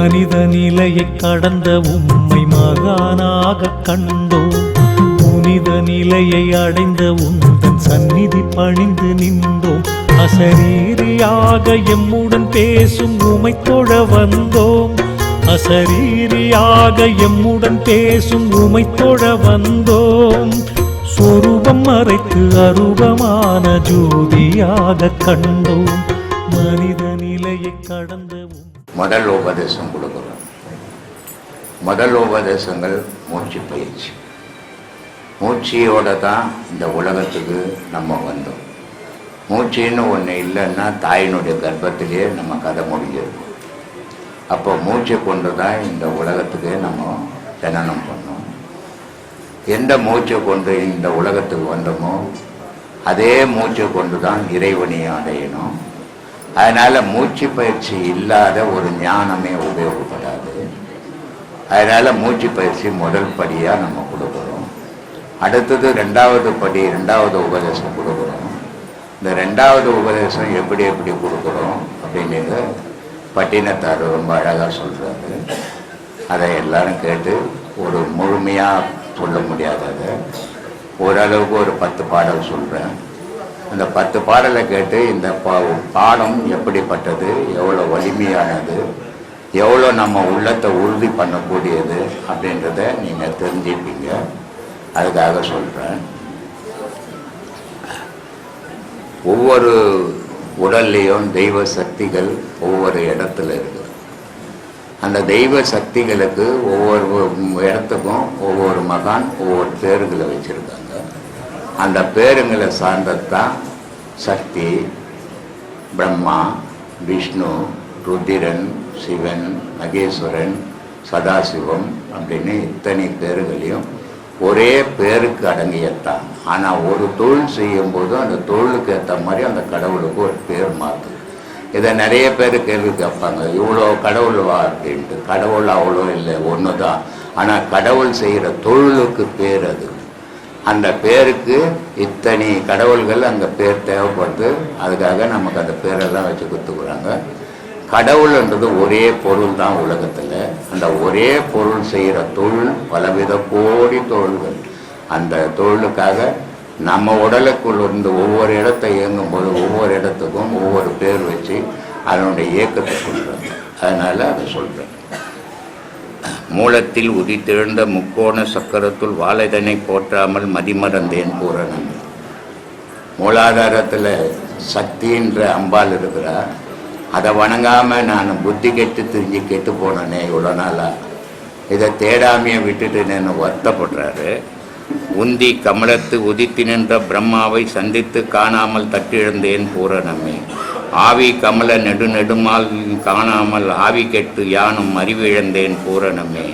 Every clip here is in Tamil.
மனித நிலையை கடந்த உம்மை மகானாக கண்டோம். புனித நிலையை அடைந்த உந்தன் சந்நிதி பணிந்து நின்றோம். அசரீரியாக எம்முடன் பேசும் உமை தொழ வந்தோம். அசரீரியாக எம்முடன் பேசும் உமை தொழ வந்தோம். சொரூபம் மறைத்து அரூபமான ஜோதியாக கண்டோம். முதல் உபதேசம் கொடுக்குறோம். முதல் உபதேசங்கள் மூச்சு பயிற்சி. மூச்சியோட தான் இந்த உலகத்துக்கு நம்ம வந்தோம். மூச்சுன்னு ஒன்று இல்லைன்னா தாயினுடைய கர்ப்பத்திலேயே நம்ம கதை முடிஞ்சிருக்கும். அப்போ மூச்சை கொண்டு தான் இந்த உலகத்துக்கு நம்ம ஜனனம் பண்ணோம். எந்த மூச்சை கொண்டு இந்த உலகத்துக்கு வந்தோமோ அதே மூச்சை கொண்டு தான் இறைவனையும் அடையணும். அதனால மூச்சு பயிற்சி இல்லாத ஒரு ஞானமே உபயோகப்படாது. அதனால மூச்சு பயிற்சி முதல் படியா நம்ம கொடுக்குறோம் அடுத்தது ரெண்டாவது படி ரெண்டாவது உபதேசம் கொடுக்குறோம் இந்த ரெண்டாவது உபதேசம் எப்படி எப்படி கொடுக்குறோம் அப்படின்னு பட்டினத்தார் ரொம்ப அழகாக சொல்றாரு. அதை எல்லாரும் கேட்டு ஒரு முழுமையாக சொல்ல முடியாததை. ஓரளவுக்கு ஒரு பத்து பாடல் சொல்கிறேன் அந்த பத்து பாடலை கேட்டு இந்த பா- பாடம் எப்படிப்பட்டது எவ்வளோ வலிமையானது எவ்வளோ நம்ம உள்ளத்தை உறுதி பண்ணக்கூடியது அப்படின்றத நீங்கள் தெரிஞ்சுப்பீங்க. அதுக்காக சொல்கிறேன் ஒவ்வொரு உடல்லையும் தெய்வ சக்திகள் ஒவ்வொரு இடத்துல இருக்குது அந்த தெய்வ சக்திகளுக்கு ஒவ்வொரு இடத்துக்கும் ஒவ்வொரு மகான் ஒவ்வொரு தேர்களை வச்சுருக்காங்க. அந்த பேருங்களை சார்ந்ததான் சக்தி பிரம்மா விஷ்ணு ருத்திரன் சிவன் மகேஸ்வரன் சதாசிவம் அப்படின்னு இத்தனை பேர்களையும் ஒரே பேருக்கு அடங்கியத்தான். ஆனால் ஒரு தொழில் செய்யும்போது அந்த தொழிலுக்கு ஏற்ற மாதிரி அந்த கடவுளுக்கு ஒரு பேர் மாற்று இதை நிறைய பேர் கேள்வி கேட்பாங்க இவ்வளோ கடவுள் வா அப்படின்ட்டு. கடவுள் அவ்வளோ இல்லை ஒன்று தான் ஆனால் கடவுள் செய்கிற தொழிலுக்கு பேர் அது. அந்த பேருக்கு இத்தனை கடவுள்கள் அந்த பேர் தேவைப்படுது. அதுக்காக நமக்கு அந்த பேரெல்லாம் வச்சு கொடுத்துக்குறாங்க. கடவுள்ன்றது ஒரே பொருள் தான் உலகத்தில். அந்த ஒரே பொருள் செய்கிற தொழில் பலவித கோடி தொழில்கள். அந்த தொழிலுக்காக நம்ம உடலுக்குள் இருந்து ஒவ்வொரு இடத்தை இயங்கும்போது ஒவ்வொரு இடத்துக்கும் ஒவ்வொரு பேர் வச்சு அதனுடைய இயக்கத்தை சொல்கிறாங்க அதனால் அதை சொல்கிறேன் மூலத்தில் உதித்தெழுந்த முக்கோண சக்கரத்துள் வாழைதனை போற்றாமல் மதிமறந்தேன் பூரணன் மூலாதாரத்தில் சக்தின்ற அம்பாள் இருக்கிறா. அதை வணங்காமல் நான் புத்தி கெட்டு திரிஞ்சு கெட்டு போனேனே இவ்வளோ நாளாக இதை தேடாமையை விட்டுட்டு நான் வருத்தப்படுறாரு. உந்தி கமலத்து உதித்து நின்ற பிரம்மாவை சந்தித்து காணாமல் தட்டிழந்தேன் பூரணமே. ஆவி கமல நெடு நெடுமால் காணாமல் ஆவி கெட்டு யானும் அறிவிழந்தேன் பூரணமே.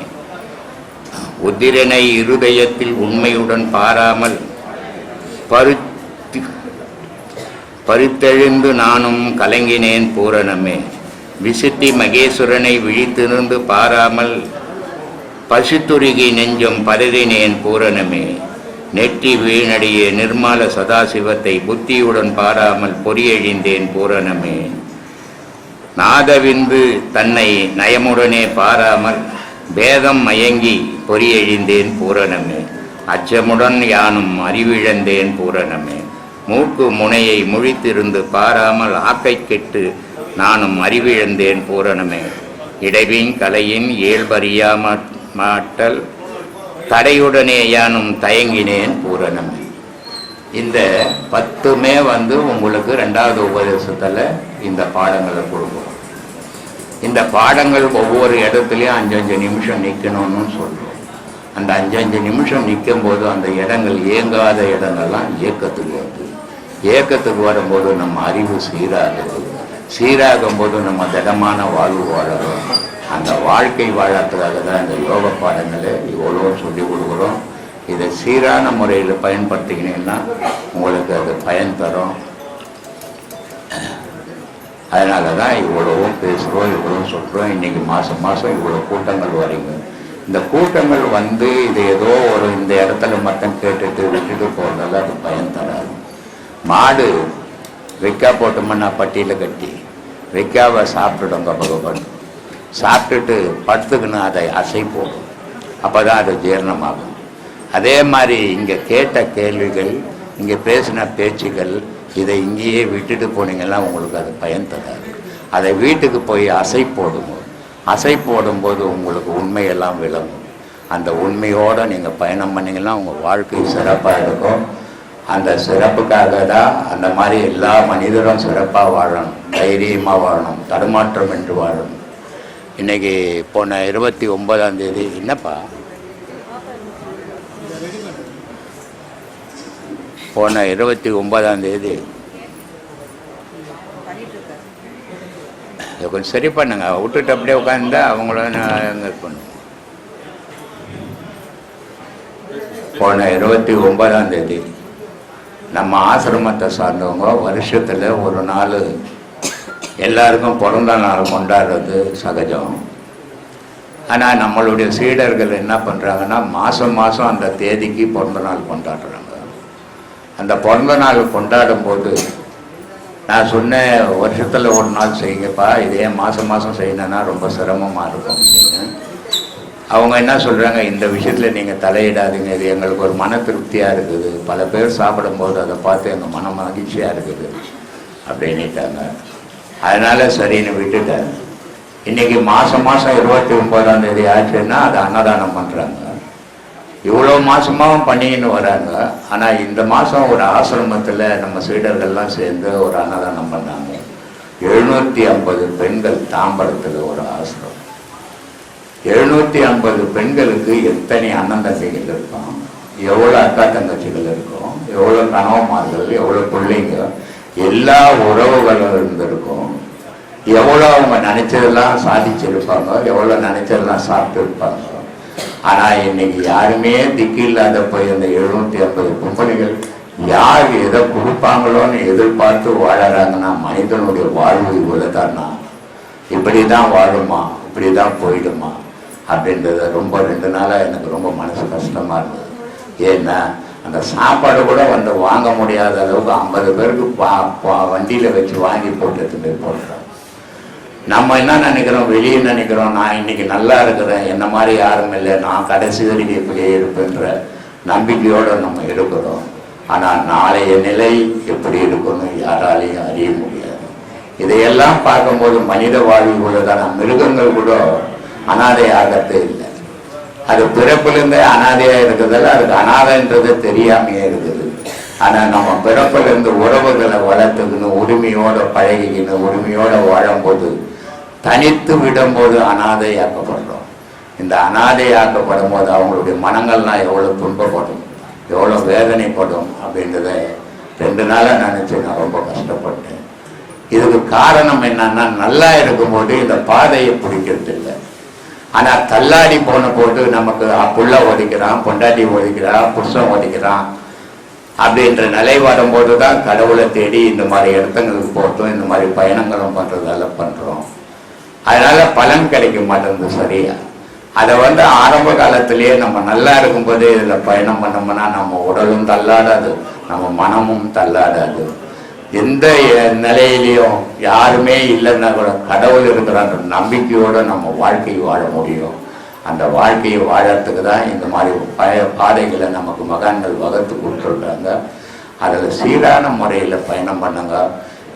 உதிரனை இருதயத்தில் உண்மையுடன் பாராமல் பருத்தி பருத்தெழுந்து நானும் கலங்கினேன் பூரணமே. விசுத்தி மகேஸ்வரனை விழித்திருந்து பாராமல் பசுத்துருகி நெஞ்சம் பரதினேன் பூரணமே. நெற்றி வீணடிய நிர்மால சதாசிவத்தை புத்தியுடன் பாராமல் பொறியழிந்தேன் பூரணமே. நாதவிந்து தன்னை நயமுடனே பாராமல் பேதம் மயங்கி பொறியழிந்தேன் பூரணமே. அச்சமுடன் யானும் அறிவிழந்தேன் பூரணமே. மூக்கு முனையை முழித்திருந்து பாராமல் ஆக்கை கெட்டு நானும் அறிவிழந்தேன் பூரணமே. இடைவின் கலையின் இயல்பறியா மாட்டல் தடையுடனே யானும் தயங்கினேன் பூரணம். இந்த பத்துமே வந்து உங்களுக்கு ரெண்டாவது உபதேசத்தில் இந்த பாடங்களை கொடுக்கும் இந்த பாடங்கள் ஒவ்வொரு இடத்துலையும் அஞ்சஞ்சு நிமிஷம் நிற்கணும்னு சொல்கிறோம் அந்த அஞ்சஞ்சு நிமிஷம் நிற்கும் போது அந்த இடங்கள் இயங்காத இடங்கள்லாம் இயக்கத்துக்கு வருது. இயக்கத்துக்கு வரும்போது நம்ம அறிவு சீராகுது சீராகும் போது நம்ம திடமான வாழ்வு வாழறோம். அந்த வாழ்க்கை வாழறதுக்காக தான் இந்த யோக பாடங்களை இவ்வளோ சொல்லி கொடுக்குறோம். இதை சீரான முறையில் பயன்படுத்திக்கினீங்கன்னா உங்களுக்கு அது பயன் தரும். அதனால தான் இவ்வளவும் பேசுகிறோம் இவ்வளோ சொல்கிறோம். இன்றைக்கி மாதம் மாதம் இவ்வளோ கூட்டங்கள் வரீங்க. இந்த கூட்டங்கள் வந்து இது ஏதோ ஒரு இந்த இடத்துல மட்டும் கேட்டுட்டு விட்டுட்டு போகிறதால அது பயன் தராது. மாடு வெக்கா போட்டோம்னா பட்டியில் கட்டி வெக்காவை சாப்பிட்டுடும் கபகபன் சாப்பிட்டுட்டு படுத்துக்கணும் அதை அசை போடும். அப்போ தான் அது ஜீரணமாகும். அதே மாதிரி இங்கே கேட்ட கேள்விகள் இங்கே பேசின பேச்சுகள் இதை இங்கேயே விட்டுட்டு போனீங்கன்னா உங்களுக்கு அது பயன் தராது. அதை வீட்டுக்கு போய் அசை போடுங்க அசை போடும்போது உங்களுக்கு உண்மையெல்லாம் விளங்கும். அந்த உண்மையோடு நீங்கள் பயணம் பண்ணிங்கன்னா உங்கள் வாழ்க்கை சிறப்பாக இருக்கும். அந்த சிறப்புக்காக தான் அந்த மாதிரி எல்லா மனிதரும் சிறப்பாக வாழணும் தைரியமாக வாழணும் தடுமாற்றம் என்று வாழணும். இன்னைக்கு போன இருபத்தி ஒன்பதாம் தேதி என்னப்பா? போன இருபத்தி ஒன்பதாம் தேதி. இதை கொஞ்சம் சரி பண்ணுங்க. விட்டுட்டு அப்படியே உட்காந்தா அவங்கள நான் போன இருபத்தி ஒன்பதாம் தேதி நம்ம ஆசிரமத்தை சார்ந்தவங்க வருஷத்தில் ஒரு நாள் எல்லாருக்கும் பிறந்த நாள் கொண்டாடுறது சகஜம். ஆனால் நம்மளுடைய சீடர்கள் என்ன பண்ணுறாங்கன்னா மாதம் மாதம் அந்த தேதிக்கு பிறந்த நாள் கொண்டாடுறாங்க. அந்த பிறந்த நாள் கொண்டாடும் போது நான் சொன்னேன் வருஷத்தில் ஒரு நாள் செய்யுங்கப்பா இதே மாதம் மாதம் செய்யணும்னா ரொம்ப சிரமமாக இருக்கும். அப்படின்னு அவங்க என்ன சொல்கிறாங்க இந்த விஷயத்தில் நீங்கள் தலையிடாதீங்க இது எங்களுக்கு ஒரு மன திருப்தியாக இருக்குது. பல பேர் சாப்பிடும்போது அதை பார்த்து எங்கள் மன மகிழ்ச்சியாக இருக்குது. அப்படின்னுட்டாங்க. அதனால் சரின்னு விட்டுட்டேன் இன்றைக்கி மாதம் மாதம் இருபத்தி ஒன்பதாம் தேதி ஆச்சுன்னா அதை அன்னதானம் பண்ணுறாங்க இவ்வளோ மாதமாகவும் பண்ணின்னு வராங்க. ஆனால் இந்த மாதம் ஒரு ஆசிரமத்தில் நம்ம சீடர்கள்லாம் சேர்ந்து ஒரு அன்னதானம் பண்ணாங்க. எழுநூற்றி ஐம்பது பெண்கள் தாம்பரத்தில் ஒரு ஆசிரமம். எழுநூற்றி ஐம்பது பெண்களுக்கு எத்தனை அண்ணன் தங்கைகள் இருப்பாங்க எவ்வளோ அக்கா தங்கச்சிகள் இருக்கும்? எவ்வளோ கணவன்மார்கள்? எவ்வளோ பிள்ளைங்க? எல்லா உறவுகளும் இருந்திருக்கும். எவ்வளோ அவங்க நினைச்சதெல்லாம் சாதிச்சிருப்பாங்க எவ்வளோ நினைச்சதெல்லாம் சாப்பிட்டு இருப்பாங்க ஆனால் இன்னைக்கு யாருமே திக்கு இல்லாத போய் அந்த எழுநூற்றி ஐம்பது கும்பலிகள் யார் எதை கொடுப்பாங்களோன்னு எதிர்பார்த்து வாழறாங்கன்னா மனிதனுடைய வாழ்வு இவ்வளோதானா இப்படி தான் வாழுமா? இப்படி தான் போயிடுமா? அப்படின்றத ரொம்ப ரெண்டு நாளாக எனக்கு ரொம்ப மனசு கஷ்டமாக இருந்தது. ஏன்னா அந்த சாப்பாடு கூட வந்து வாங்க முடியாத அளவுக்கு ஐம்பது பேருக்கு பா பா- வண்டியில் வச்சு வாங்கி போட்டு போய் போடுறோம் நம்ம என்ன நினைக்கிறோம்? வெளியே நினைக்கிறோம்? நான் இன்னைக்கு நல்லா இருக்கிறேன். என்ன மாதிரி யாரும் இல்லை. நான் கடைசி வரைக்கும் இப்படியே இருப்பேன்ற நம்பிக்கையோடு நம்ம இருக்கிறோம். ஆனால் நாளைய நிலை எப்படி இருக்கணும் யாராலையும் அறிய முடியாது. இதையெல்லாம் பார்க்கும்போது மனித வாழ்வு உள்ளதான மிருகங்கள் கூட அனாதை ஆகத்தே இல்லை. அது பிறப்பிலிருந்தே அனாதையா இருக்கிறதால அதுக்கு அனாதைன்றது தெரியாமையே இருக்குது. ஆனா நம்ம பிறப்பிலிருந்து உறவுகளை வளர்த்துக்கணும் உரிமையோட பழகிக்கணும் உரிமையோட வாழும்போது தனித்து விடும்போது அனாதையாக்கப்படுறோம் இந்த அனாதையாக்கப்படும் போது அவங்களுடைய மனங்கள்லாம் எவ்வளவு துன்பப்படும் எவ்வளவு வேதனைப்படும் அப்படின்றத ரெண்டு நாளாக நினைச்சு நான் ரொம்ப கஷ்டப்பட்டேன். இதுக்கு காரணம் என்னன்னா நல்லா இருக்கும்போது இந்த பாதையை பிடிக்கிறது இல்லை ஆனால் தள்ளாடி போன போது நமக்கு புள்ள ஒதுக்கிறான் பொண்டாட்டி ஒதுக்கிறான் புருஷன் ஒதுக்கிறான் அப்படின்ற நிலை வரும்போது தான் கடவுளை தேடி இந்த மாதிரி இடத்துங்களுக்கு போகிறோம் இந்த மாதிரி பயணங்களும் பண்ணுறதெல்லாம் பண்ணுறோம் அதனால பலன் கிடைக்க மாட்டேங்குது சரியா? அதை வந்து ஆரம்ப காலத்திலேயே நம்ம நல்லா இருக்கும்போதே இதில் பயணம் பண்ணோம்னா நம்ம உடலும் தள்ளாடாது நம்ம மனமும் தள்ளாடாது. எந்த நிலையிலையும் யாருமே இல்லைன்னா கூட கடவுள் இருக்கிறான்ற நம்பிக்கையோடு நம்ம வாழ்க்கையை வாழ முடியும். அந்த வாழ்க்கையை வாழறதுக்கு தான் இந்த மாதிரி பழைய பாதைகளை நமக்கு மகான்கள் வகுத்து கொடுத்துருக்காங்க. அதில் சீரான முறையில் பயணம் பண்ணுங்க.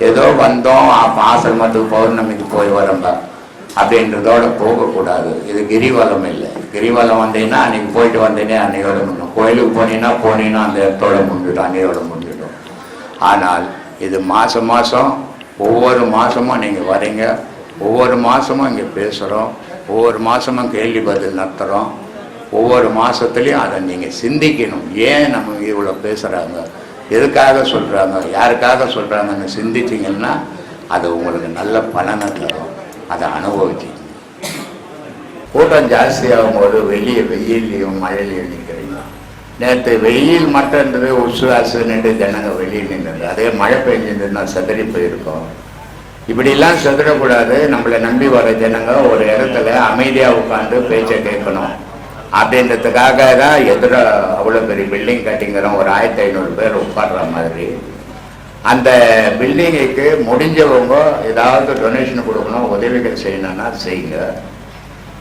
ஏதோ வந்தோம் அப்ப ஆசிரமத்துக்கு பௌர்ணமிக்கு போய் வரம்ப அப்படின்றதோட போகக்கூடாது. இது கிரிவலம் இல்லை. கிரிவலம் வந்தீங்கன்னா அன்னைக்கு போயிட்டு வந்தீங்கன்னா அன்னையோட முடியும் கோயிலுக்கு போனீங்கன்னா போனீங்கன்னா அந்த இடத்தோட முடிஞ்சிடும் அன்னையோட முடிஞ்சிடும் ஆனால் இது மாதம் மாதம் ஒவ்வொரு மாதமும் நீங்கள் வரீங்க. ஒவ்வொரு மாதமும் இங்கே பேசுகிறோம் ஒவ்வொரு மாதமும் கேள்வி பதில் நடத்துகிறோம் ஒவ்வொரு மாதத்துலேயும் அதை நீங்கள் சிந்திக்கணும். ஏன் நம்ம இவ்வளோ பேசுகிறாங்க எதுக்காக சொல்கிறாங்க யாருக்காக சொல்கிறாங்கன்னு சிந்திச்சிங்கன்னா அது உங்களுக்கு நல்ல பலனை தரும். அதை அனுபவிச்சிங்க கூட்டம் ஜாஸ்தியாகும் போது வெளியே வெயிலையும் மழையிலையும் நிற்கிறீங்க நேற்று வெயில் மட்டும் இருந்தது உசு நின்று ஜனங்க வெளியில் நின்றது. அதே மழை பெஞ்சிருந்ததுன்னா சதறி போயிருக்கோம். இப்படிலாம் சதுரக்கூடாது நம்மளை நம்பி வர ஜனங்க ஒரு இடத்துல அமைதியாக உட்காந்து பேச்சை கேட்கணும். அப்படின்றதுக்காக தான் எதிர அவ்வளோ பெரிய பில்டிங் கட்டிங்கிறோம். ஒரு ஆயிரத்தி ஐநூறு பேர் உட்காடுற மாதிரி. அந்த பில்டிங்குக்கு முடிஞ்சவங்க ஏதாவது டொனேஷன் கொடுக்கணும் உதவிகள் செய்யணும்னா செய்யுங்க.